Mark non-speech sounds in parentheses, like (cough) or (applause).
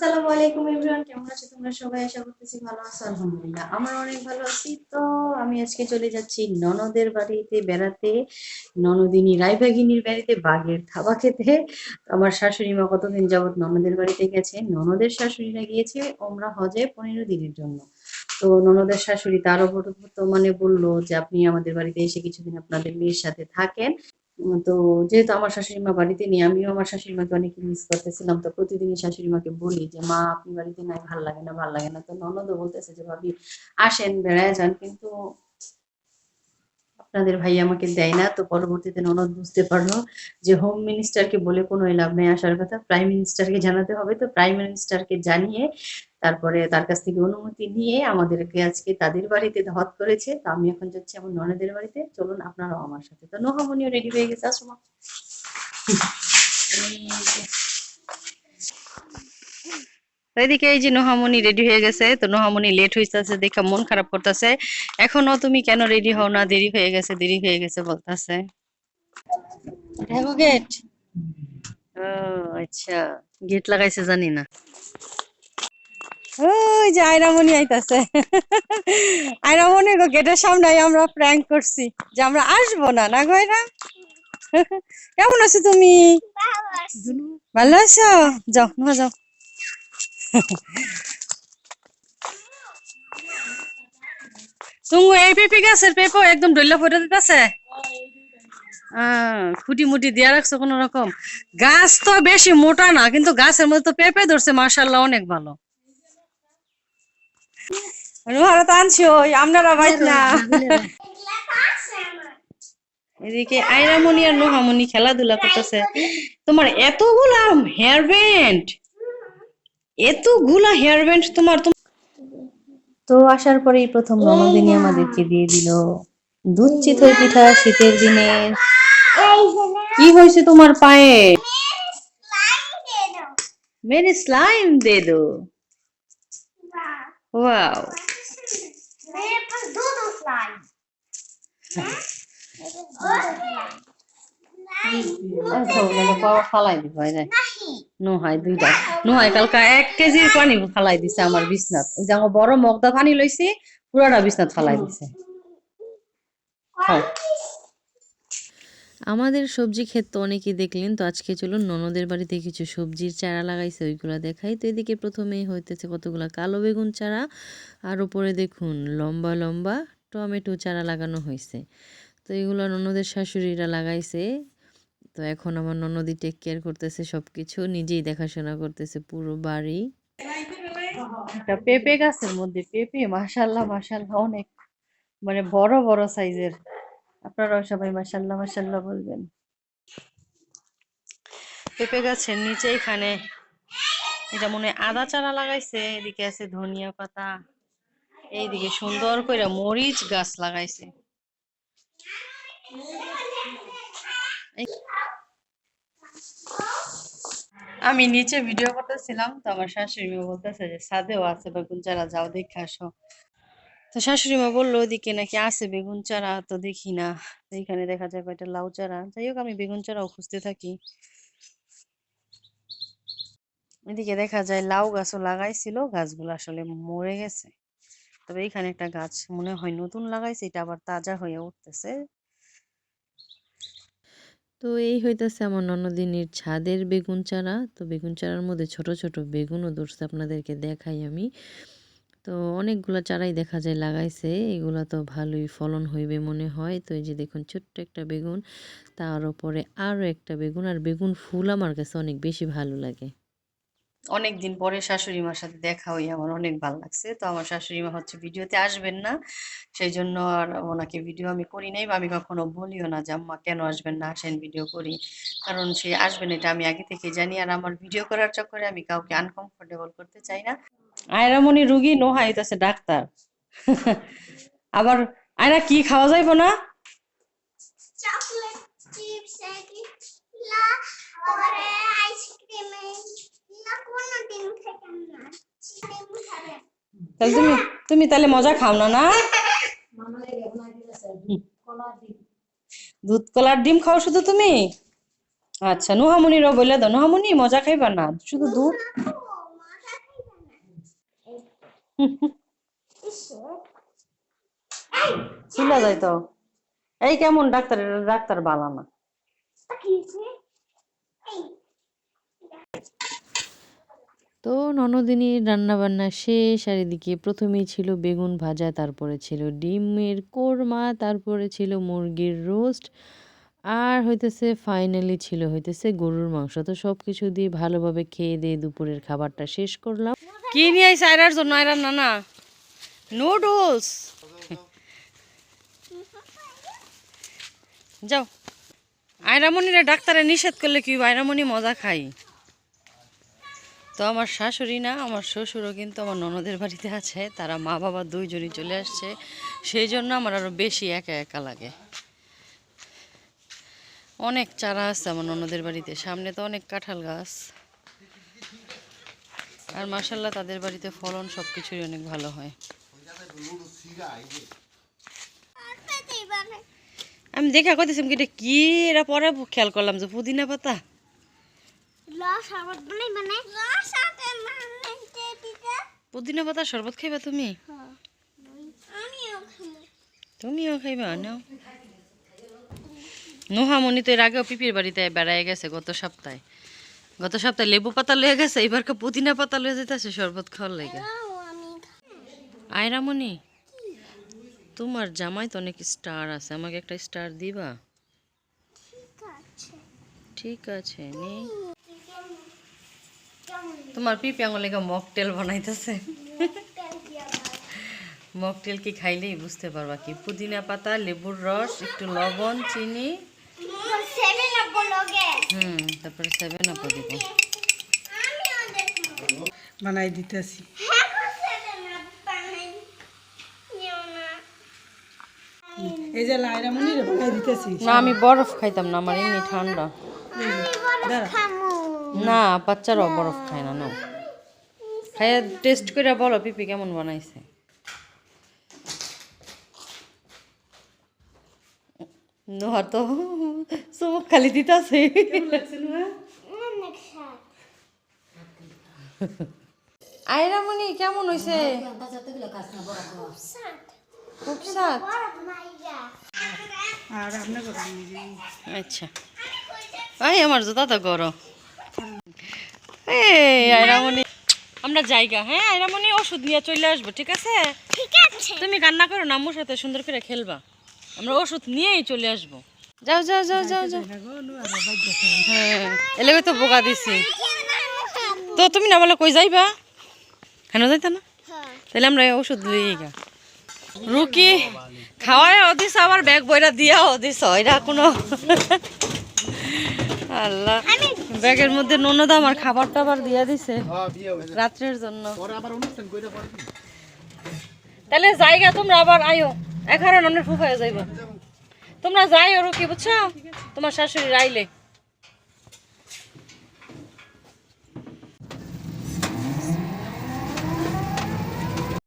আসসালামু আলাইকুম কেমন আছো তোমরা সবাই? আশা করতেছি ভালো আছো, আলহামদুলিল্লাহ। আমরা অনেক ভালো আছি। তো আমি আজকে চলে যাচ্ছি ননদের বাড়িতে বেড়াতে। ননদিনী রায়বাগিনীর বাড়িতে বাঘের থাবা খেতে। আমার শাশুড়ি মা কতদিন যাবত ননদের বাড়িতে গেছে? ননদের শাশুড়িরা গিয়েছে ওমরা হজে পনেরো দিনের জন্য। তো ননদের শাশুড়ি তার ওপর তো মানে বলল যে, আপনি আমাদের বাড়িতে এসে কিছুদিন আপনাদের মেয়ের সাথে থাকেন। তো যেহেতু আমার শাশুড়ি মা বাড়িতে নেই, আমিও আমার শাশুড়ি মাকে অনেক মিস করতেছিলাম। তো প্রতিদিনই শাশুড়ি মাকে বলি যে, মা, আপনি বাড়িতে নাই, ভালো লাগে না, ভালো লাগে না। তো ননদও বলতেছে যে, ভাবি, আসেন, বেড়ায় যান। কিন্তু আপনাদের ভাই আমাকে দেয় না, তো পরবর্তীতে ননদ বুঝতে পারল যে হোম মিনিস্টারকে বলে কোনো লাভ নেই, আসার কথা প্রাইম মিনিস্টারকে জানাতে হবে তো প্রাইম মিনিস্টারকে জানিয়ে তারপরে তার কাছ থেকে অনুমতি নিয়ে আমাদেরকে আজকে তাদের বাড়িতে হত করেছে তো আমি এখন যাচ্ছি আমার ননদের বাড়িতে চলুন, আপনারাও আমার সাথে তো নোহামনিও রেডি হয়ে গেছে, আসো মা। এই যে। তো এদিকে এই যে নোহামনি রেডি হয়ে গেছে তো নোহামনি লেট হইতেছে দেখে মন খারাপ করতেছে। এখনও তুমি কেন রেডি হও না? দেরি হয়ে গেছে দেরি হয়ে গেছে বলতেছে। গেট ও আচ্ছা। গেট লাগাইছে জানি না। ওই যে আয়রামণি আইতাছে। আয়রামণি গো গেটের সামনে আমরা প্র্যাঙ্ক করছি যে আমরা আসব না না গয়রা কেমন আছো তুমি? ভালো আছো। যাও না যাও। এই গাছের একদম দিতেছে? খুঁটি মুটি রাখছো কোন রকম। গাছ তো বেশি মোটা না, কিন্তু গাছের মধ্যে তো ধরছে মার্শাল্লাহ অনেক ভালো। রুহারা, তো আনছি ওই, আপনারা বাইত না। এদিকে আইরামণি আর নোহামণি খেলাধুলা করতেছে। তোমার এতগুলা হেয়ার ব্যান্ড এতগুলা হেয়ার ব্যান্ড তোমার তো আসার পরেই প্রথম রমাদিনী আমাদেরকে দিয়ে দিল। দুধ চিতই পিঠা শীতের দিনে। কি হয়েছে তোমার পায়ে? মেরে স্লাইম দে দো। মানে ওয়াও ফালাই যায় হয় নোহাই দুইটা কালকা এক কেজির পানি ফালাই দিছে আমার ওই যে আমার বড় মগদা পানি লইছি, পুরাটা ফালাই দিছে। আমাদের সবজি ক্ষেত তো অনেকেই দেখলেন, তো আজকে চলুন ননদের বাড়িতে কিছু সবজির চারা লাগাইছে, ওইগুলো দেখাই। তো এদিকে প্রথমেই হইতেছে কতগুলা কালো বেগুন চারা, আর উপরে দেখুন লম্বা লম্বা টমেটো চারা লাগানো হয়েছে তো এগুলো ননদের শাশুড়িরা লাগাইছে। তো এখন আমার ননদি টেক কেয়ার করতেছে সব কিছু নিজেই দেখাশোনা করতেছে পুরো বাড়ি। পেঁপে গাছের মধ্যে, পেঁপে, মাশাল্লাহ মাশাল্লাহ, অনেক। মানে বড় বড় সাইজের। আপনারাও সবাই মাশাল্লাহ মাশাল্লাহ বলবেন। পেঁপে গাছের নিচে এখানে, এটা মনে আদা চারা লাগাইছে, এদিকে আছে ধনিয়া পাতা, এইদিকে সুন্দর করে মরিচ গাছ লাগাইছে। আমি নিচে ভিডিও করতেছিলাম, তো আমার শাশুড়ি মা বলতেছে যে ছাদেও আছে বেগুন চারা, যাও দেখে আসো। তো শাশুড়ি মা বলল ওদিকে নাকি আছে বেগুন চারা, তো দেখি না। তো এখানে দেখা যায় কয়টা লাউ চারা। যাই হোক, আমি বেগুন চারাও খুঁজতে থাকি। এদিকে দেখা যায় লাউ গাছও লাগাইছিল, গাছগুলো আসলে মরে গেছে। তবে এখানে একটা গাছ মনে হয় নতুন লাগাইছে, এটা আবার তাজা হয়ে উঠতেছে। তো এই হইতাছে আমার ননদিনীর ছাদের বেগুন চারা। তো বেগুন চারার মধ্যে ছোট ছোট বেগুনও ধরছে আপনাদেরকে দেখাই আমি। তো অনেকগুলো চারাই দেখা যায় লাগাইছে, এগুলো তো ভালোই ফলন হইবে মনে হয়। তো এই যে দেখুন, ছোট্ট একটা বেগুন, তার উপরে আরও একটা বেগুন, আর বেগুন ফুল আমার কাছে অনেক বেশি ভালো লাগে। অনেকদিন পরে শাশুড়ি মার সাথে দেখা হই, আমার অনেক ভালো লাগছে। তো আমার শাশুড়ি মা হচ্ছে ভিডিওতে আসবেন না সেই জন্য আর ওনাকে ভিডিও আমি করি নাই বা আমি কখনো বলিও না যে, আম্মা, কেন আসবেন না? আসেন, ভিডিও করি। কারণ সে আসবেন এটা আমি আগে থেকে জানি। আর আমার ভিডিও করার চক্করে আমি কাউকে আনকমফোর্টেবল করতে চাই না। আয়রামনি রুগী নোহাই আছে ডাক্তার। (laughs) আবার আয়রা কি খাওয়া যাইব না? চকলেট চিপস আইসক্রিম তাহলে তুমি তুমি তাহলে মজা খাও না না? দুধ কলার ডিম খাও শুধু তুমি? আচ্ছা নুহামুনির বলে দাও। নুহামুনি মজা খাইবা না? শুধু দুধ? (laughs) চলে যাইতো এই কেমন ডাক্তার ডাক্তার বালা না। তো ননদিনীর রান্নাবান্না শেষ আর এদিকে প্রথমেই ছিল বেগুন ভাজা, তারপরে ছিল ডিমের কোরমা, তারপরে ছিল মুরগির রোস্ট আর হইতেছে ফাইনালি ছিল হইতেছে গরুর মাংস। তো সব কিছু দিয়ে ভালোভাবে খেয়ে দিয়ে দুপুরের খাবারটা শেষ করলাম। কি নিয়ে আইসে আয়রার জন্য? আয়রার নানা? নুডলস? যাও। আয়রামণিরা ডাক্তারে নিষেধ করলে কি আয়রামণি মজা খাই তো আমার শাশুড়ি না, আমার শ্বশুরও কিন্তু আমার ননদের বাড়িতে আছে, তারা মা বাবা দুইজনই চলে আসছে, সেই জন্য আমার আরও বেশি একা একা লাগে। অনেক চারা আছে আমার ননদের বাড়িতে, সামনে তো অনেক কাঁঠাল গাছ। আর মাসাল্লাহ তাদের বাড়িতে ফলন সব কিছুই অনেক ভালো হয়। আমি দেখা করতেছিলাম কি এটা কি, এরা পরে খেয়াল করলাম যে পুদিনা পাতা লস আমার মানে মানে লস আছে মানে দিদা পুদিনা পাতা শরবত খাইবা তুমি? তুমিও খাইবা নাও। নোহামণি তো এর আগেও পিপির বাড়িতে বেড়ায় গেছে গত সপ্তাহে। গত সপ্তাহে লেবু পাতা লয়ে গেছে এবারকে পুদিনা পাতা লয়ে যেতেছে শরবত খাওয়ার লেগে আয়রামণি তোমার জামাই তো অনেক স্টার আছে আমাকে একটা স্টার দিবা? ঠিক আছে। ঠিক আছে নে। তোমার পিপি আঙুল লেগে মকটেল বানাইতেছে। মকটেল কি খাইলেই বুঝতে পারবা কি? পুদিনা পাতা লেবুর রস একটু লবণ চিনি। হুম তারপরে সেভেন আপ দিব। বানাই দিতেছি। এই যে লাইরা মনি রে বানাই দিতেছি। না আমি বরফ খাইতাম না আমার এমনি ঠান্ডা। না, বাচ্চারাও বরফ খায় না নাও খাইয়া টেস্ট করে বলো, পিপি কেমন বানাইছে? নোহার তো চুমুক খালি দিতাছে। আয়রামণি, কেমন করে আচ্ছা। আই আমার জুতা তো গরো এই আয়রামণি। আমরা জায়গা হ্যাঁ আয়রামণি ওষুধ নিয়ে চলে আসব ঠিক আছে? ঠিক আছে। তুমি কান্না করো না আম্মুর সাথে সুন্দর করে খেলবা। আমরা ওষুধ নিয়েই চলে আসব। যাও যাও যাও যাও যাও। হ্যাঁ এলেগে তো বোকা দিছি। তো তুমি না বলে কই যাইবা? কেন যাইতা না? তাহলে আমরা ওষুধ লইয়ে গা রুকি খাওয়ায় অদিস আবার ব্যাগ বইরা দিয়া অদিস এরা কোনো। আল্লাহ। ব্যাগের মধ্যে ননদ আমার খাবার টাবার দিয়ে দিছে রাত্রের জন্য। তাহলে জায়গা তোমরা আবার আয়ো। এগারো ননের ফুফায় যাইবা। তোমরা যাই ওর কি বুঝছ? তোমার শাশুড়ি আইলে।